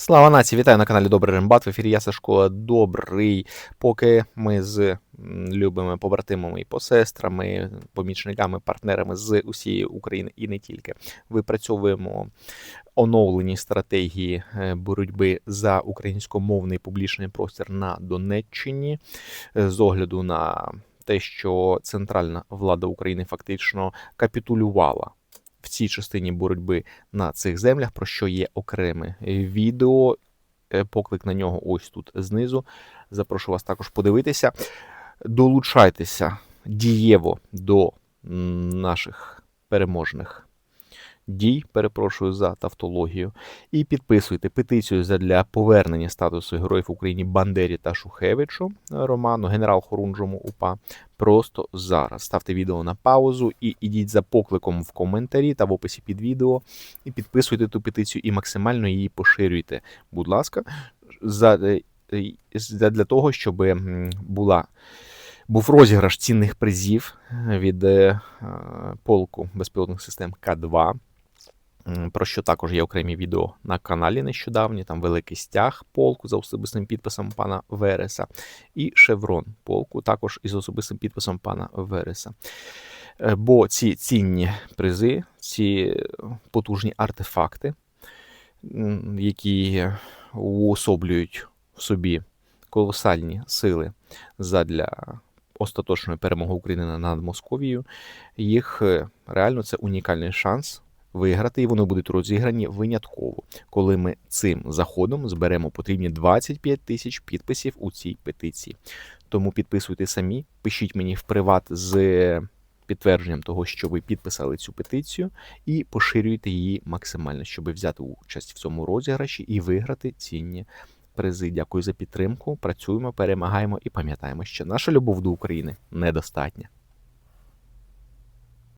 Слава нації! Вітаю на каналі Добрий Рембат. В ефірі я Сашко Добрий. Поки ми з любими побратимами і посестрами, помічниками, партнерами з усієї України і не тільки випрацьовуємо оновлені стратегії е, боротьби за українськомовний публічний простір на Донеччині е, з огляду на те, що центральна влада України фактично капітулювала в цій частині боротьби на цих землях, про що є окреме відео. Е, Поклик на нього ось тут знизу. Запрошу вас також подивитися. Долучайтеся дієво до наших переможних дій. Перепрошую за тавтологію. І підписуйте петицію для повернення статусу героїв Україні Бандері та Шухевичу Роману, генерал Хорунжому УПА. Просто зараз ставте відео на паузу і ідіть за покликом в коментарі та в описі під відео і підписуйте ту петицію і максимально її поширюйте. Будь ласка, за, е, е, для того, щоб була. Був розіграш цінних призів від е, е, полку безпілотних систем К2, м, про що також є окремі відео на каналі нещодавні. Там великий стяг полку за особистим підписом пана Вереса, і шеврон полку також із особистим підписом пана Вереса. Е, Бо ці цінні призи, ці потужні артефакти, які уособлюють в собі колосальні сили задля остаточної перемоги України над Московією, їх е, реально це унікальний шанс виграти, і вони будуть розіграні винятково, коли ми цим заходом зберемо потрібні 25 тисяч підписів у цій петиції. Тому підписуйте самі, пишіть мені в приват з підтвердженням того, що ви підписали цю петицію, і поширюйте її максимально, щоб взяти участь в цьому розіграші і виграти цінні призи. Дякую за підтримку. Працюємо, перемагаємо і пам'ятаємо, що наша любов до України недостатня.